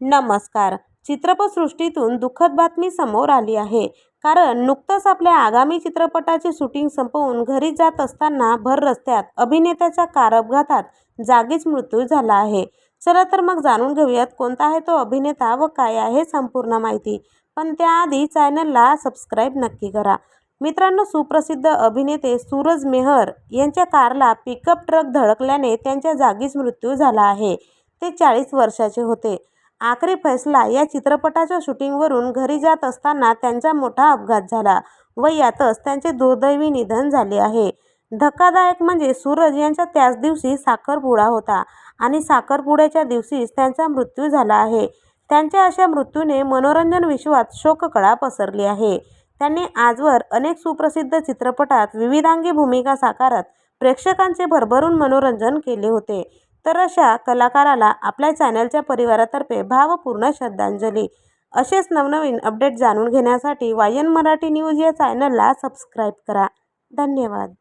नमस्कार. चित्रपटसृष्टीतून दुःखद बातमी समोर आली आहे. कारण नुकतंच आपल्या आगामी चित्रपटाचे शूटिंग संपवून घरी जात असताना भर रस्त्यात अभिनेत्याच्या कार अपघातात जागीच मृत्यू झाला आहे. चला तर मग जाणून घेऊयात कोणता आहे तो अभिनेता व काय आहे संपूर्ण माहिती. पण त्याआधी चॅनलला सबस्क्राईब नक्की करा. मित्रांनो सुप्रसिद्ध अभिनेते सूरज मेहर यांच्या कारला पिकअप ट्रक धडकल्याने त्यांच्या जागीच मृत्यू झाला आहे. ते चाळीस वर्षाचे होते. आखरी फैसला या चित्रपटाच्या शूटिंगवरून घरी जात असताना त्यांचा मोठा अपघात झाला व यातच त्यांचे दुर्दैवी निधन झाले आहे. धक्कादायक म्हणजे सूरज यांचा त्याच दिवशी साखरपुडा होता आणि साखरपुड्याच्या दिवशीच त्यांचा मृत्यू झाला आहे. त्यांच्या अशा मृत्यूने मनोरंजन विश्वात शोककळा पसरली आहे. त्यांनी आजवर अनेक सुप्रसिद्ध चित्रपटात विविधांगी भूमिका साकारत प्रेक्षकांचे भरभरून मनोरंजन केले होते. तर अशा कलाकाराला आपल्या चॅनलच्या परिवारातर्फे भावपूर्ण श्रद्धांजली. असेच नवनवीन अपडेट जाणून घेण्यासाठी वायन मराठी न्यूज या चॅनलला सबस्क्राईब करा. धन्यवाद.